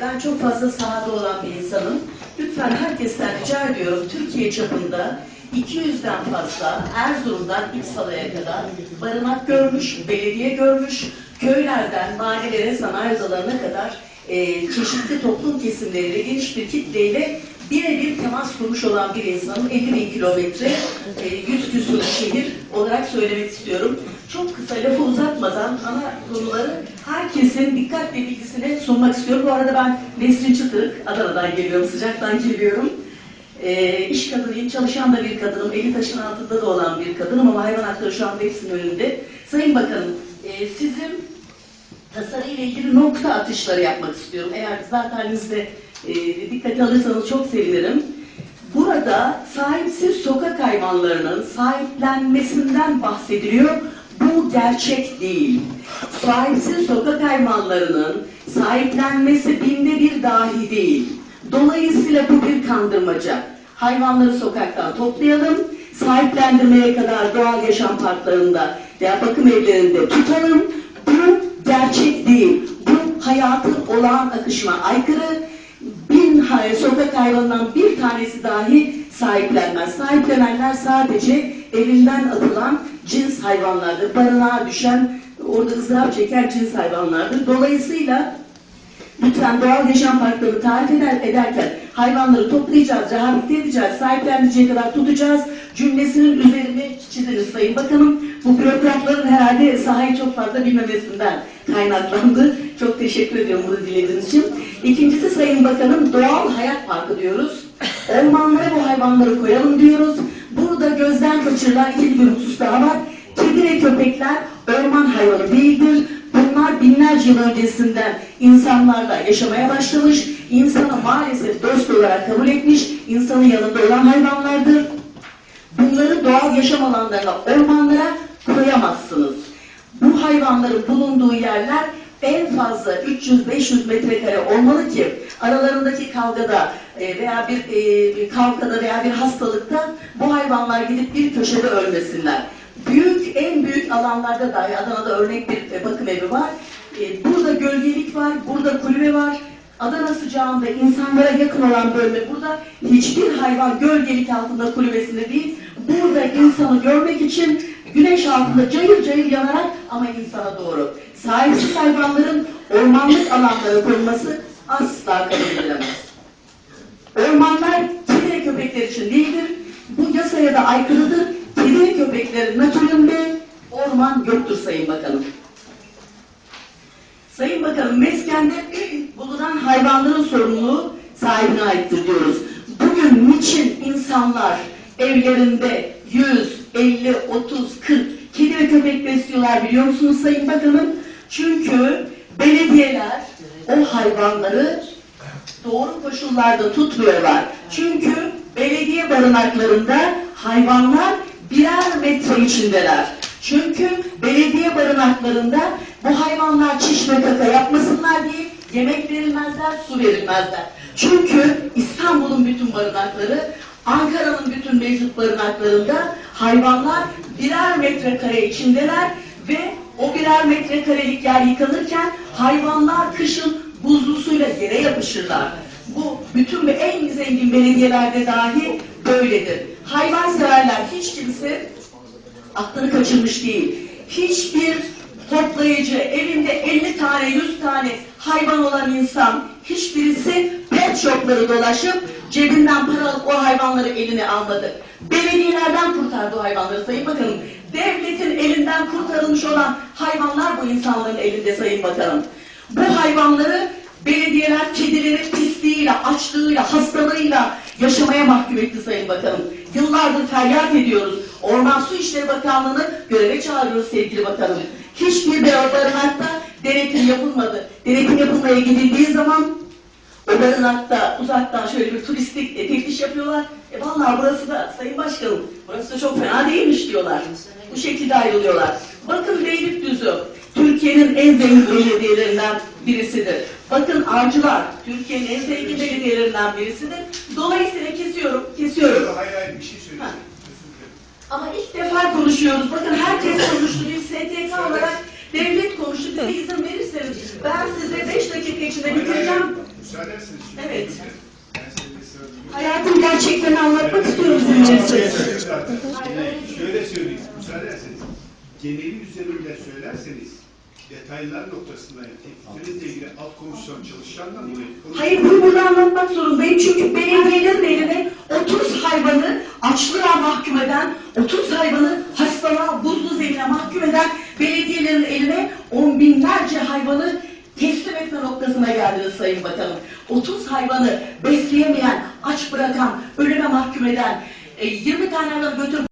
Ben çok fazla sahada olan bir insanım. Lütfen herkesten rica ediyorum Türkiye çapında 200'den fazla Erzurum'dan İpsala'ya kadar barınak görmüş, belediye görmüş, köylerden mahallelere, sanayi odalarına kadar e, çeşitli toplum kesimleriyle, geniş bir kitleyle birebir temas kurmuş olan bir insanım. 50 bin kilometre, e, 100 küsur şehir olarak söylemek istiyorum. Çok kısa lafı uzatmadan ana konuları herkesin dikkat ve bilgisine sunmak istiyorum. Bu arada ben Nesrin Çıtırık, Adana'dan geliyorum, sıcaktan geliyorum. E, iş kadınıyım, çalışan da bir kadınım, eli taşın altında da olan bir kadınım ama hayvan hakları şu anda hepsinin önünde. Sayın Bakanım, e, sizin tasarıyla ilgili nokta atışları yapmak istiyorum. Eğer zatenizde e, dikkate alırsanız çok sevinirim. Burada sahipsiz sokak hayvanlarının sahiplenmesinden bahsediliyor. Bu gerçek değil. Sahipsiz sokak hayvanlarının sahiplenmesi binde bir dahi değil. Dolayısıyla bu bir kandırmaca. Hayvanları sokaktan toplayalım, sahiplendirmeye kadar doğal yaşam parklarında veya bakım evlerinde tutalım. Bu gerçek değil. Bu hayatın olağan akışına aykırı. Hay- sokak hayvanından bir tanesi dahi sahiplenmez. Sahiplenenler sadece evinden atılan cins hayvanlardır. Barınağa düşen, orada ızdırap çeken cins hayvanlardır. Dolayısıyla Lütfen doğal yaşam parklarını tarif eder, ederken hayvanları toplayacağız, rehabilite edeceğiz, sahiplendirecek kadar tutacağız cümlesinin üzerine çiziniz Sayın Bakanım. Bu bürokratların herhalde sahayı çok fazla bilmemesinden kaynaklandı. Çok teşekkür ediyorum bunu dilediğiniz için. İkincisi Sayın Bakanım doğal hayat parkı diyoruz. Ormanlara bu hayvanları koyalım diyoruz. Burada gözden kaçırılan iki bir husus daha var. Kedi ve köpekler orman hayvanı değildir. Bunlar binlerce yıl öncesinden insanlarla yaşamaya başlamış, insanı maalesef dost olarak kabul etmiş, insanın yanında olan hayvanlardır. Bunları doğal yaşam alanlarına, ormanlara koyamazsınız. Bu hayvanların bulunduğu yerler en fazla 300-500 metrekare olmalı ki aralarındaki kavgada e, veya bir, e, bir kavgada veya bir hastalıkta bu hayvanlar gidip bir köşede ölmesinler. Büyük, en büyük alanlarda dahi Adana'da örnek bir e, bakım evi var. Burada gölgelik var, burada kulübe var. Adana sıcağında insanlara yakın olan bölme burada hiçbir hayvan gölgelik altında kulübesinde değil. Burada insanı görmek için güneş altında cayır cayır yanarak ama insana doğru. Sahipsiz hayvanların ormanlık alanlara konulması asla kabul edilemez. Ormanlar kedi köpekler için değildir. Bu yasaya da aykırıdır. Kedi ve köpeklerin natüründe orman yoktur Sayın Bakanım. Sayın Bakanım, meskende bulunan hayvanların sorumluluğu sahibine aittir diyoruz. Bugün niçin insanlar evlerinde 100, 50, 30, 40 kedi ve köpek besliyorlar biliyor musunuz Sayın Bakanım? Çünkü belediyeler o hayvanları doğru koşullarda tutmuyorlar. Çünkü belediye barınaklarında hayvanlar birer metre içindeler. Çünkü belediye barınaklarında bu hayvanlar çiş ve kaka yapmasınlar diye yemek verilmezler, su verilmezler. Çünkü İstanbul'un bütün barınakları, Ankara'nın bütün mevcut barınaklarında hayvanlar birer metrekare içindeler ve o birer metrekarelik yer yıkanırken hayvanlar kışın buzlu suyla yere yapışırlar. Bu bütün ve en zengin belediyelerde dahi böyledir. Hayvan severler hiç kimse aklını kaçırmış değil. Hiçbir toplayıcı evinde 50 tane 100 tane hayvan olan insan hiçbirisi pet shopları dolaşıp cebinden para alıp o hayvanları eline almadı. Belediyelerden kurtardı o hayvanları Sayın Bakanım. Devletin elinden kurtarılmış olan hayvanlar bu insanların elinde Sayın Bakanım. Bu hayvanları belediyeler kedileri pisliğiyle, açlığıyla, hastalığıyla yaşamaya mahkum etti Sayın Bakanım. Yıllardır feryat ediyoruz. Orman Su İşleri Bakanlığı'nı göreve çağırıyoruz sevgili bakanım. Hiçbir de o barınakta denetim yapılmadı. Denetim yapılmaya gidildiği zaman barınakta uzaktan şöyle bir turistik e, teftiş yapıyorlar. E vallahi burası da Sayın Başkanım, burası da çok fena değilmiş diyorlar. Bu şekilde ayrılıyorlar. Bakın Beylikdüzü, Türkiye'nin en zengin belediyelerinden birisidir. Bakın Avcılar, Türkiye'nin en zengin belediyelerinden birisidir. Dolayısıyla kesiyorum, kesiyorum. Hayır hayır bir şey söyleyeceğim. Ama ilk defa konuşuyoruz. Bakın herkes konuştu. Biz STK olarak devlet konuştu. Bize izin verirseniz ben size 5 dakika içinde bitireceğim. Müsaade ederseniz. şunu Evet. size. Hayatın gerçeklerini anlatmak istiyorum. Yine Şöyle söyleyeyim, müsaade ederseniz. Geneli üzerinde söylerseniz, detaylar noktasında tekliflerinizle ilgili alt komisyon çalışanla bunu Hayır bunu burada anlatmak zorundayım çünkü belediyelerin eline 30 hayvanı açlığa mahkum eden, 30 hayvanı hastalığa, buzlu zemine mahkum eden belediyelerin eline on binlerce hayvanı teslim etme noktasına geldiniz Sayın Bakanım. 30 hayvanı besleyemeyen, aç bırakan, ölüme mahkum eden, e, 20 tane hayvanı götürüp